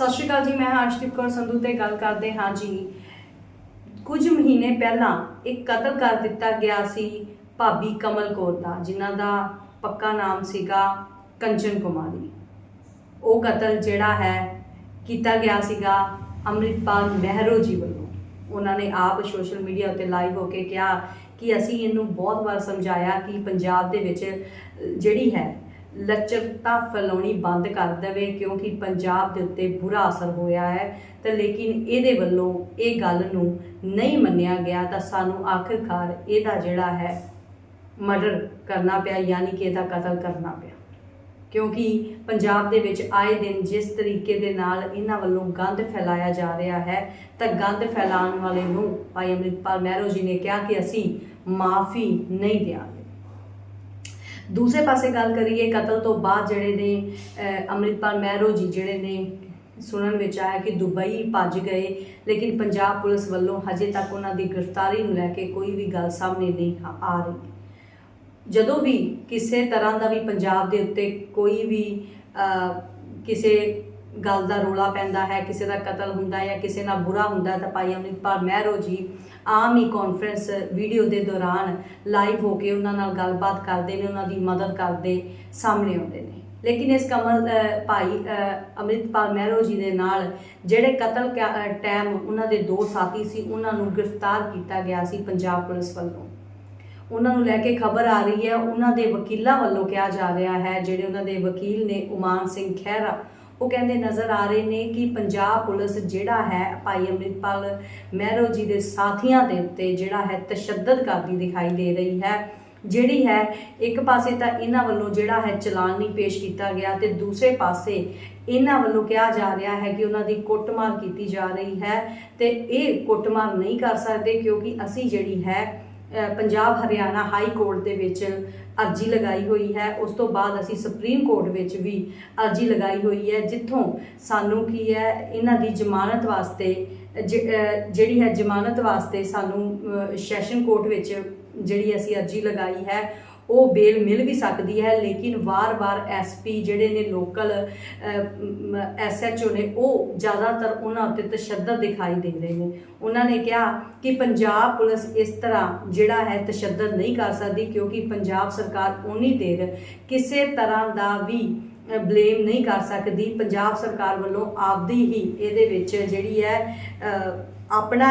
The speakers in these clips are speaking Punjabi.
ਸਤਿ ਸ਼੍ਰੀ ਅਕਾਲ ਜੀ, ਮੈਂ ਹਾਂ ਅਰਸ਼ਦੀਪ ਕੌਰ ਸੰਧੂ ਤੇ ਗੱਲ ਕਰਦੇ ਹਾਂ ਜੀ। ਕੁਝ ਮਹੀਨੇ ਪਹਿਲਾਂ ਇੱਕ ਕਤਲ ਕਰ ਦਿੱਤਾ ਗਿਆ ਸੀ ਭਾਬੀ ਕਮਲ ਕੌਰ ਦਾ, ਜਿਨ੍ਹਾਂ ਦਾ ਪੱਕਾ ਨਾਮ ਸੀਗਾ ਕੰਚਨ ਕੁਮਾਰੀ। ਉਹ ਕਤਲ ਜਿਹੜਾ ਹੈ ਕੀਤਾ ਗਿਆ ਸੀਗਾ ਅੰਮ੍ਰਿਤਪਾਲ ਮਹਿਰੋ ਜੀ ਵੱਲੋਂ। ਉਹਨਾਂ ਨੇ ਆਪ ਸੋਸ਼ਲ ਮੀਡੀਆ ਉੱਤੇ ਲਾਈਵ ਹੋ ਕੇ ਕਿਹਾ ਕਿ ਅਸੀਂ ਇਹਨੂੰ ਬਹੁਤ ਵਾਰ ਸਮਝਾਇਆ ਕਿ ਪੰਜਾਬ ਦੇ ਵਿੱਚ ਜਿਹੜੀ ਹੈ ਲਚਕਤਾ ਫੈਲਾਉਣੀ ਬੰਦ ਕਰ ਦੇਵੇ ਕਿਉਂਕਿ ਪੰਜਾਬ ਦੇ ਉੱਤੇ ਬੁਰਾ ਅਸਰ ਹੋਇਆ ਹੈ। ਤੇ ਲੇਕਿਨ ਇਹਦੇ ਵੱਲੋਂ ਇਹ ਗੱਲ ਨੂੰ ਨਹੀਂ ਮੰਨਿਆ ਗਿਆ ਤਾਂ ਸਾਨੂੰ ਆਖਿਰਕਾਰ ਇਹਦਾ ਜਿਹੜਾ ਹੈ ਮਰਡਰ ਕਰਨਾ ਪਿਆ, ਯਾਨੀ ਕਿ ਇਹਦਾ ਕਤਲ ਕਰਨਾ ਪਿਆ। ਕਿਉਂਕਿ ਪੰਜਾਬ ਦੇ ਵਿੱਚ ਆਏ ਦਿਨ ਜਿਸ ਤਰੀਕੇ ਦੇ ਨਾਲ ਇਹਨਾਂ ਵੱਲੋਂ ਗੰਦ ਫੈਲਾਇਆ ਜਾ ਰਿਹਾ ਹੈ, ਤਾਂ ਗੰਦ ਫੈਲਾਉਣ ਵਾਲੇ ਨੂੰ ਭਾਈ ਅੰਮ੍ਰਿਤਪਾਲ ਮਹਿਰੋ ਜੀ ਨੇ ਕਿਹਾ ਕਿ ਅਸੀਂ ਮਾਫੀ ਨਹੀਂ ਦਿਆਂਗੇ। ਦੂਸਰੇ ਪਾਸੇ ਗੱਲ ਕਰੀਏ ਕਤਲ ਤੋਂ ਬਾਅਦ ਜਿਹੜੇ ਨੇ ਅਹ, ਅੰਮ੍ਰਿਤਪਾਲ ਮਹਿਰੋ ਜੀ ਜਿਹੜੇ ਨੇ ਸੁਣਨ ਵਿੱਚ ਆਇਆ ਕਿ ਦੁਬਈ ਭੱਜ ਗਏ ਲੇਕਿਨ ਪੰਜਾਬ ਪੁਲਿਸ ਵੱਲੋਂ ਹਜੇ ਤੱਕ ਉਹਨਾਂ ਦੀ ਗ੍ਰਿਫਤਾਰੀ ਨੂੰ ਲੈ ਕੇ ਕੋਈ ਵੀ ਗੱਲ ਸਾਹਮਣੇ ਨਹੀਂ ਆ ਆ ਰਹੀ। ਜਦੋਂ ਵੀ ਕਿਸੇ ਤਰ੍ਹਾਂ ਦਾ ਵੀ ਪੰਜਾਬ ਦੇ ਉੱਤੇ ਕੋਈ ਵੀ ਕਿਸੇ ਗੱਲ ਦਾ ਰੋਲਾ ਪੈਂਦਾ ਹੈ ਕਿਸੇ ਦਾ ਕਤਲ ਹੁੰਦਾ ਹੈ ਜਾਂ ਕਿਸੇ ਨਾਲ ਬੁਰਾ ਹੁੰਦਾ ਤਾਂ ਭਾਈ ਅੰਮ੍ਰਿਤਪਾਲ ਮਹਿਰੋ ਜੀ ਆਮ ਹੀ ਕਾਨਫਰੰਸ ਵੀਡੀਓ ਦੇ ਦੌਰਾਨ ਲਾਈਵ ਹੋ ਕੇ ਉਹਨਾਂ ਨਾਲ ਗੱਲਬਾਤ ਕਰਦੇ ਨੇ ਉਹਨਾਂ ਦੀ ਮਦਦ ਕਰਦੇ ਸਾਹਮਣੇ ਆਉਂਦੇ ਨੇ। ਲੇਕਿਨ ਇਸ ਕਮਲ ਭਾਈ ਅਹ, ਅੰਮ੍ਰਿਤਪਾਲ ਮਹਿਰੋ ਜੀ ਦੇ ਨਾਲ ਜਿਹੜੇ ਕਤਲ ਟਾਈਮ ਉਹਨਾਂ ਦੇ ਦੋ ਸਾਥੀ ਸੀ ਉਹਨਾਂ ਨੂੰ ਗ੍ਰਿਫਤਾਰ ਕੀਤਾ ਗਿਆ ਸੀ ਪੰਜਾਬ ਪੁਲਿਸ ਵੱਲੋਂ। ਉਹਨਾਂ ਨੂੰ ਲੈ ਕੇ ਖਬਰ ਆ ਰਹੀ ਹੈ ਉਹਨਾਂ ਦੇ ਵਕੀਲਾਂ ਵੱਲੋਂ ਕਿਹਾ ਜਾ ਰਿਹਾ ਹੈ ਜਿਹੜੇ ਉਹਨਾਂ ਦੇ ਵਕੀਲ ਨੇ ਉਮਾਨ ਸਿੰਘ ਖਹਿਰਾ ਉਹ ਕਹਿੰਦੇ ਨਜ਼ਰ ਆ ਰਹੇ ਨੇ ਕਿ ਪੰਜਾਬ ਪੁਲਿਸ ਜਿਹੜਾ ਹੈ, ਭਾਈ ਅੰਮ੍ਰਿਤਪਾਲ ਮਹਿਰੋ ਜੀ ਦੇ ਸਾਥੀਆਂ ਦੇ ਉੱਤੇ ਜਿਹੜਾ ਹੈ ਤਸ਼ੱਦਦ ਕਰਦੀ ਦਿਖਾਈ ਦੇ ਰਹੀ ਹੈ। ਜਿਹੜੀ ਹੈ, ਇੱਕ ਪਾਸੇ ਤਾਂ ਇਹਨਾਂ ਵੱਲੋਂ ਜਿਹੜਾ ਹੈ ਚਲਾਨ ਨਹੀਂ ਪੇਸ਼ ਕੀਤਾ ਗਿਆ ਤੇ ਦੂਸਰੇ ਪਾਸੇ ਇਹਨਾਂ ਵੱਲੋਂ ਕਿਹਾ ਜਾ ਰਿਹਾ ਹੈ ਕਿ ਉਹਨਾਂ ਦੀ ਕੁੱਟਮਾਰ ਕੀਤੀ ਜਾ ਰਹੀ ਹੈ ਤੇ ਇਹ ਕੁੱਟਮਾਰ ਨਹੀਂ ਕਰ ਸਕਦੇ ਕਿਉਂਕਿ ਅਸੀਂ ਜਿਹੜੀ ਹੈ ਪੰਜਾਬ ਹਰਿਆਣਾ ਹਾਈ ਕੋਰਟ ਦੇ ਵਿੱਚ ਅਰਜੀ ਲਗਾਈ ਹੋਈ ਹੈ। ਉਸ ਤੋਂ ਬਾਅਦ ਅਸੀਂ ਸੁਪਰੀਮ ਕੋਰਟ ਵਿੱਚ ਵੀ ਅਰਜੀ ਲਗਾਈ ਹੋਈ ਹੈ, ਜਿੱਥੋਂ ਸਾਨੂੰ ਕੀ ਹੈ, ਇਹਨਾਂ ਦੀ ਜ਼ਮਾਨਤ ਵਾਸਤੇ, ਜ- ਜਿਹੜੀ ਹੈ ਜ਼ਮਾਨਤ ਵਾਸਤੇ ਸਾਨੂੰ ਸੈਸ਼ਨ ਕੋਰਟ ਵਿੱਚ ਜਿਹੜੀ ਅਸੀਂ ਅਰਜੀ ਲਗਾਈ ਹੈ ਉਹ ਬੇਲ ਮਿਲ ਵੀ ਸਕਦੀ ਹੈ, ਲੇਕਿਨ ਵਾਰ-ਵਾਰ ਐਸਪੀ ਜਿਹੜੇ ਨੇ ਲੋਕਲ ਐਸਐਚਓ ਨੇ, ਉਹ ਜ਼ਿਆਦਾਤਰ ਉਹਨਾਂ ਉੱਤੇ ਤਸ਼ੱਦਦ ਦਿਖਾਈ ਦੇ ਰਹੇ ਨੇ। ਉਹਨਾਂ ਨੇ ਕਿਹਾ ਕਿ ਪੰਜਾਬ ਪੁਲਿਸ ਇਸ ਤਰ੍ਹਾਂ ਜਿਹੜਾ ਹੈ ਤਸ਼ੱਦਦ ਨਹੀਂ ਕਰ ਸਕਦੀ, ਕਿਉਂਕਿ ਪੰਜਾਬ ਸਰਕਾਰ ਉਨੀ ਦੇਰ ਕਿਸੇ ਤਰ੍ਹਾਂ ਦਾ ਵੀ ਬਲੇਮ ਨਹੀਂ ਕਰ ਸਕਦੀ। ਪੰਜਾਬ ਸਰਕਾਰ ਵੱਲੋਂ ਆਪਦੀ ਹੀ ਇਹਦੇ ਵਿੱਚ ਜਿਹੜੀ ਹੈ ਆਪਣਾ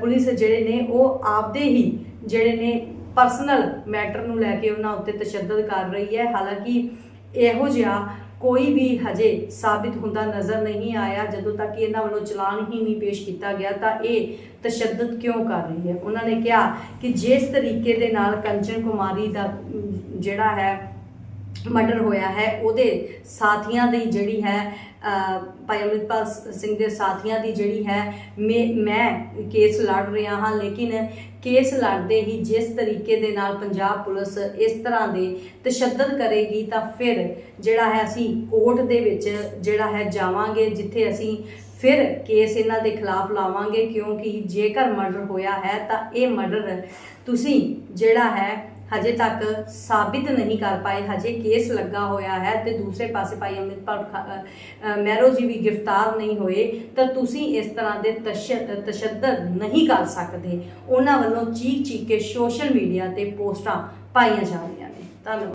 ਪੁਲਿਸ ਜਿਹੜੇ ਨੇ, ਉਹ ਆਪਦੇ ਹੀ ਜਿਹੜੇ ਨੇ ਪਰਸਨਲ ਮੈਟਰ ਨੂੰ ਲੈ ਕੇ ਉਹਨਾਂ ਉੱਤੇ ਤਸ਼ੱਦਦ ਕਰ ਰਹੀ ਹੈ। ਹਾਲਾਂਕਿ ਇਹੋ ਜਿਹਾ ਕੋਈ ਵੀ ਹਜੇ ਸਾਬਿਤ ਹੁੰਦਾ ਨਜ਼ਰ ਨਹੀਂ ਆਇਆ। ਜਦੋਂ ਤੱਕ ਕਿ ਇਹਨਾਂ ਵੱਲੋਂ ਚਲਾਨ ਹੀ ਨਹੀਂ ਪੇਸ਼ ਕੀਤਾ ਗਿਆ, ਤਾਂ ਇਹ ਤਸ਼ੱਦਦ ਕਿਉਂ ਕਰ ਰਹੀ ਹੈ? ਉਹਨਾਂ ਨੇ ਕਿਹਾ ਕਿ ਜਿਸ ਤਰੀਕੇ ਦੇ ਨਾਲ ਕੰਚਨ ਕੁਮਾਰੀ ਦਾ ਜਿਹੜਾ ਹੈ ਮਰਡਰ ਹੋਇਆ ਹੈ, ਉਹਦੇ ਸਾਥੀਆਂ ਦੀ ਜਿਹੜੀ ਹੈ ਭਾਈ ਅੰਮ੍ਰਿਤਪਾਲ ਸਿੰਘ ਦੇ ਸਾਥੀਆਂ ਦੀ ਜਿਹੜੀ ਹੈ, ਮੈਂ ਮੈਂ ਕੇਸ ਲੜ ਰਿਹਾ ਹਾਂ, ਲੇਕਿਨ ਕੇਸ ਲੜਦੇ ਹੀ ਜਿਸ ਤਰੀਕੇ ਦੇ ਨਾਲ ਪੰਜਾਬ ਪੁਲਿਸ ਇਸ ਤਰ੍ਹਾਂ ਦੇ ਤਸ਼ੱਦਦ ਕਰੇਗੀ ਤਾਂ ਫਿਰ ਜਿਹੜਾ ਹੈ ਅਸੀਂ ਕੋਰਟ ਦੇ ਵਿੱਚ ਜਿਹੜਾ ਹੈ ਜਾਵਾਂਗੇ, ਜਿੱਥੇ ਅਸੀਂ ਫਿਰ ਕੇਸ ਇਹਨਾਂ ਦੇ ਖਿਲਾਫ ਲਾਵਾਂਗੇ, ਕਿਉਂਕਿ ਜੇਕਰ ਮਰਡਰ ਹੋਇਆ ਹੈ ਤਾਂ ਇਹ ਮਰਡਰ ਤੁਸੀਂ ਜਿਹੜਾ ਹੈ ਹਜੇ ਤੱਕ ਸਾਬਿਤ ਨਹੀਂ ਕਰ ਪਾਏ, ਹਜੇ ਕੇਸ ਲੱਗਾ ਹੋਇਆ ਹੈ ਤੇ ਦੂਸਰੇ ਪਾਸੇ ਭਾਈ ਅੰਮ੍ਰਿਤਪਾਲ ਖ- ਮਹਿਰੋ ਜੀ ਵੀ ਗ੍ਰਿਫਤਾਰ ਨਹੀਂ ਹੋਏ, ਤਾਂ ਤੁਸੀਂ ਇਸ ਤਰ੍ਹਾਂ ਦੇ ਤਸ਼- ਤਸ਼ੱਦਦ ਨਹੀਂ ਕਰ ਸਕਦੇ। ਉਹਨਾਂ ਵੱਲੋਂ ਚੀਕ ਚੀਕ ਕੇ ਸੋਸ਼ਲ ਮੀਡੀਆ ਤੇ ਪੋਸਟਾਂ ਪਾਈਆਂ ਜਾ ਰਹੀਆਂ ਨੇ। ਧੰਨਵਾਦ।